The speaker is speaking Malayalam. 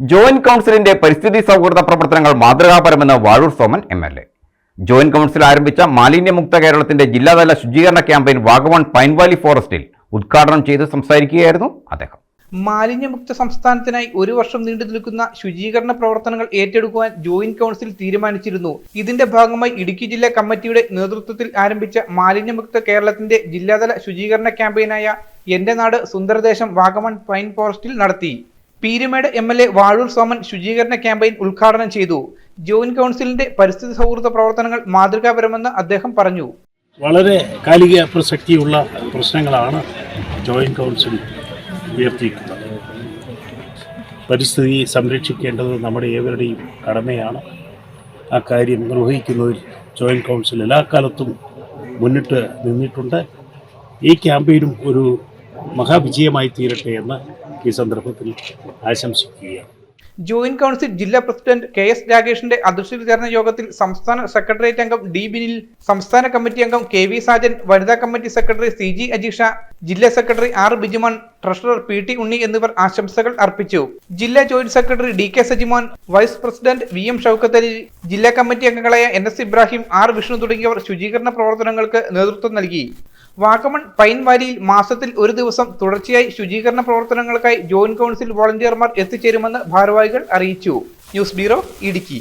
ജോയിന്റ് കൗൺസിലിന്റെ പരിസ്ഥിതി സൗഹൃദ പ്രവർത്തനങ്ങൾ മാതൃകാപരമെന്ന് Vazhoor Soman M L A. Joint council ആരംഭിച്ച മാലിന്യമുക്ത കേരളത്തിന്റെ ജില്ലാതല ശുചീകരണ ക്യാമ്പയിൻ വാഗവൺ പൈൻവാലി ഫോറസ്റ്റിൽ ഉദ്ഘാടനം ചെയ്ത് സംസാരിക്കുകയായിരുന്നു അദ്ദേഹം. മാലിന്യമുക്ത സംസ്ഥാനത്തിനായി ഒരു വർഷം നീണ്ടു നിൽക്കുന്ന ശുചീകരണ പ്രവർത്തനങ്ങൾ ഏറ്റെടുക്കുവാൻ ജോയിന്റ് കൗൺസിൽ തീരുമാനിച്ചിരുന്നു. ഇതിന്റെ ഭാഗമായി ഇടുക്കി ജില്ലാ കമ്മിറ്റിയുടെ നേതൃത്വത്തിൽ ആരംഭിച്ച മാലിന്യമുക്ത കേരളത്തിന്റെ ജില്ലാതല ശുചീകരണ ക്യാമ്പയിനായ എന്റെ നാട് സുന്ദരദേശം വാഗമൺ പൈൻ ഫോറസ്റ്റിൽ നടത്തി. Peerumedu M L A Vazhoor Soman ശുചീകരണ ക്യാമ്പയിൻ ഉദ്ഘാടനം ചെയ്തു. ജോയിന്റ് കൗൺസിലിന്റെ പരിസ്ഥിതി സൗഹൃദ പ്രവർത്തനങ്ങൾ മാതൃകാപരമെന്ന് അദ്ദേഹം പറഞ്ഞു. വളരെ കാലിക പ്രസക്തിയുള്ള പ്രശ്നങ്ങളാണ് ജോയിന്റ് കൗൺസിൽ ഉയർത്തിയിട്ടുള്ളത് പരിസ്ഥിതി സംരക്ഷിക്കേണ്ടത് നമ്മുടെ ഏവരുടെയും കടമയാണ്. ആ കാര്യം നിർവഹിക്കുന്നതിൽ ജോയിന്റ് കൗൺസിൽ എല്ലാ കാലത്തും മുന്നിട്ട് നിന്നിട്ടുണ്ട്. ഈ ക്യാമ്പയിനും ഒരു മഹാവിജയമായി തീരട്ടെ എന്ന് ഈ സന്ദർഭത്തിൽ ആശംസിക്കുകയാണ്. ജോയിന്റ് കൗൺസിൽ ജില്ലാ പ്രസിഡന്റ് കെ എസ് രാഗേഷിന്റെ അധ്യക്ഷതയിൽ ചേർന്ന യോഗത്തിൽ സംസ്ഥാന സെക്രട്ടേറിയറ്റ് അംഗം ഡി ബിനിൽ സംസ്ഥാന കമ്മിറ്റി അംഗം കെ വി സാജൻ വനിതാ committee secretary C G Ajeesha ജില്ലാ secretary R Bijumon treasurer P T Unni എന്നിവർ ആശംസകൾ അർപ്പിച്ചു. ജില്ലാ joint secretary D K Sajimon vice president V M Shoukath Ali ജില്ലാ കമ്മിറ്റി അംഗങ്ങളായ N S Ibrahim R Vishnu തുടങ്ങിയവർ ശുചീകരണ പ്രവർത്തനങ്ങൾക്ക് നേതൃത്വം നൽകി. വാഗമൺ പൈൻ വാലിയിൽ മാസത്തിൽ ഒരു ദിവസം തുടർച്ചയായി ശുചീകരണ പ്രവർത്തനങ്ങൾക്കായി ജോയിന്റ് കൗൺസിൽ വോളണ്ടിയർമാർ എത്തിച്ചേരുമെന്ന് ഭാരവാഹികൾ അറിയിച്ചു. News bureau Idukki.